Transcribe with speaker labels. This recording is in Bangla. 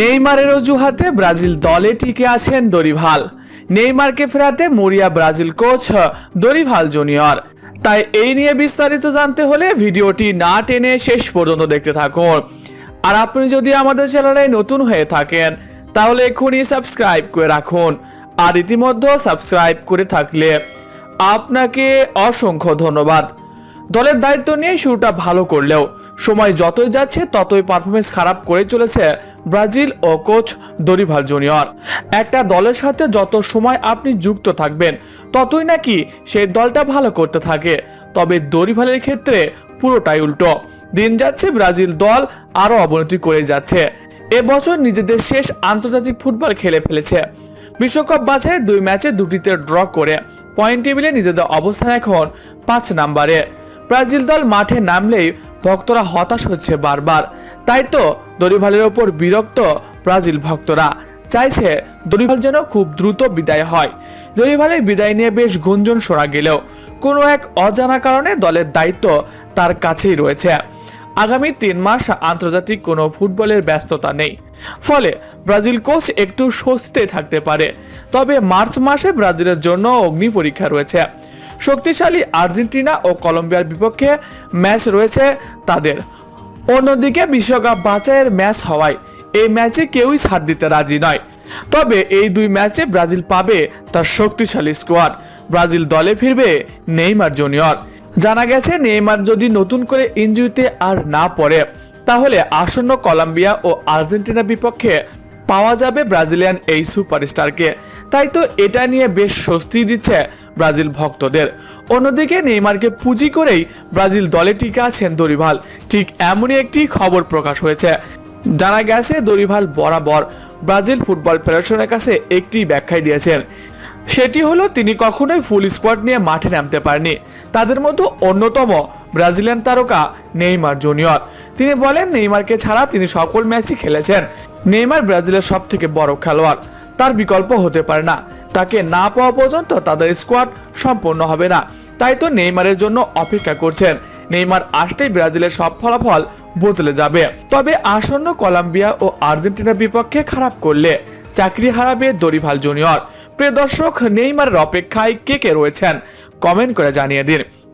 Speaker 1: নেইমারের অজুহাতে ব্রাজিল দলে টিকে আছেন দরিভাল। নেইমারকে ফেরাতে মরিয়া ব্রাজিল কোচ দরিভাল জুনিয়র তাই এই নিয়ে বিস্তারিত জানতে হলে ভিডিওটি না টেনে শেষ পর্যন্ত দেখতে থাকুন। আর আপনি যদি আমাদের চ্যানেলে নতুন হয়ে থাকেন, তাহলে এক্ষুনি সাবস্ক্রাইব করে রাখুন। আর ইতিমধ্যে সাবস্ক্রাইব করে থাকলে আপনাকে অসংখ্য ধন্যবাদ। দলের দায়িত্ব নিয়ে শুরুটা ভালো করলেও। সময় যতই যাচ্ছে, ততই পারফরমেন্স খারাপ করে চলেছে ব্রাজিল ও কোচ দরিভাল জুনিয়র একটা দলের সাথে যত সময় আপনি যুক্ত থাকবেন, ততই নাকি সেই দলটা ভালো করতে থাকে। তবে দরিভালের ক্ষেত্রে পুরোটাই উল্টো। দিন যাচ্ছে, ব্রাজিল দল আরও অবনতি করে যাচ্ছে। এবছর নিজেদের শেষ আন্তর্জাতিক ফুটবল খেলে ফেলেছে। বিশ্বকাপ বাছাই দুই ম্যাচে দুটিতে ড্র করে। পয়েন্ট টেবিলে নিজেদের অবস্থান এখন পাঁচ নাম্বারে। ব্রাজিল দল মাঠে নামলেই ভক্তরা হতাশ হচ্ছে বারবার। তাই তো দরিভালের ওপর বিরক্ত ব্রাজিল ভক্তরা। চাইছে দরিভাল যেন খুব দ্রুত বিদায় হয়। দরিভালের বিদায় নিয়ে বেশ গুঞ্জন শোনা গেলেও কোনো এক অজানা কারণে দলের দায়িত্ব তার কাছেই রয়েছে। আগামী তিন মাস আন্তর্জাতিক কোনো ফুটবলের ব্যস্ততা নেই। ফলে ব্রাজিল কোচ একটু স্বস্তিতে থাকতে পারে। তবে মার্চ মাসে ব্রাজিলের জন্য অগ্নি পরীক্ষা রয়েছে। শক্তিশালী আর্জেন্টিনা ও কলম্বিয়ার বিপক্ষে ম্যাচ রয়েছে তাদের। অন্যদিকে বিশ্বকাপ বাছাইয়ের ম্যাচ হওয়ায় এই ম্যাচে কেউই ছাড় দিতে রাজি নয়। তবে এই দুই ম্যাচে ব্রাজিল পাবে তার শক্তিশালী স্কোয়াড। ব্রাজিল দলে ফিরবে নেইমার জুনিয়র। জানা গেছে, নেইমার যদি নতুন করে ইনজুরিতে আর না পড়ে, তাহলে আসন্ন কলম্বিয়া ও আর্জেন্টিনার বিপক্ষে পাওয়া যাবে ব্রাজিলিয়ান এই সুপারস্টারকে। তাই তো এটা নিয়ে বেশ স্বস্তি দিচ্ছে ব্রাজিল ভক্তদের। অন্যদিকে নেইমারকে পুঁজি করেই ব্রাজিল দলে টিকে আছেন দরিভাল। ঠিক এমনই একটি খবর প্রকাশ হয়েছে। জানা গেছে, দরিভাল বরাবর ব্রাজিল ফুটবল ফেডারেশনের কাছে একটি ব্যাখ্যাই দিয়েছেন। সেটি হলো, তিনি কখনোই ফুল স্কোয়াড নিয়ে মাঠে নামতে পারেনি তাদের মধ্যে অন্যতম ব্রাজিলিয়ান তারকা নেইমার জুনিয়র। তিনি বলেন, নেইমারকে ছাড়া তিনি সকল ম্যাচই খেলেছেন। নেইমার ব্রাজিলের সব থেকে বড় খেলোয়াড়। তার বিকল্প হতে পারে না। তাকে না পাওয়া পর্যন্ত তাদের স্কোয়াড সম্পূর্ণ হবে না। তাই তো নেইমারের জন্য অপেক্ষা করছেন। নেইমার আসলেই ব্রাজিলের সব ফলাফল বদলে যাবে। তবে আসন্ন কলম্বিয়া ও আর্জেন্টিনার বিপক্ষে খারাপ করলে চাকরি হারাবে দরিভাল জুনিয়র। প্রিয় দর্শক, নেইমারের অপেক্ষায় কে কে রয়েছেন? কমেন্ট করে জানিয়ে দিন।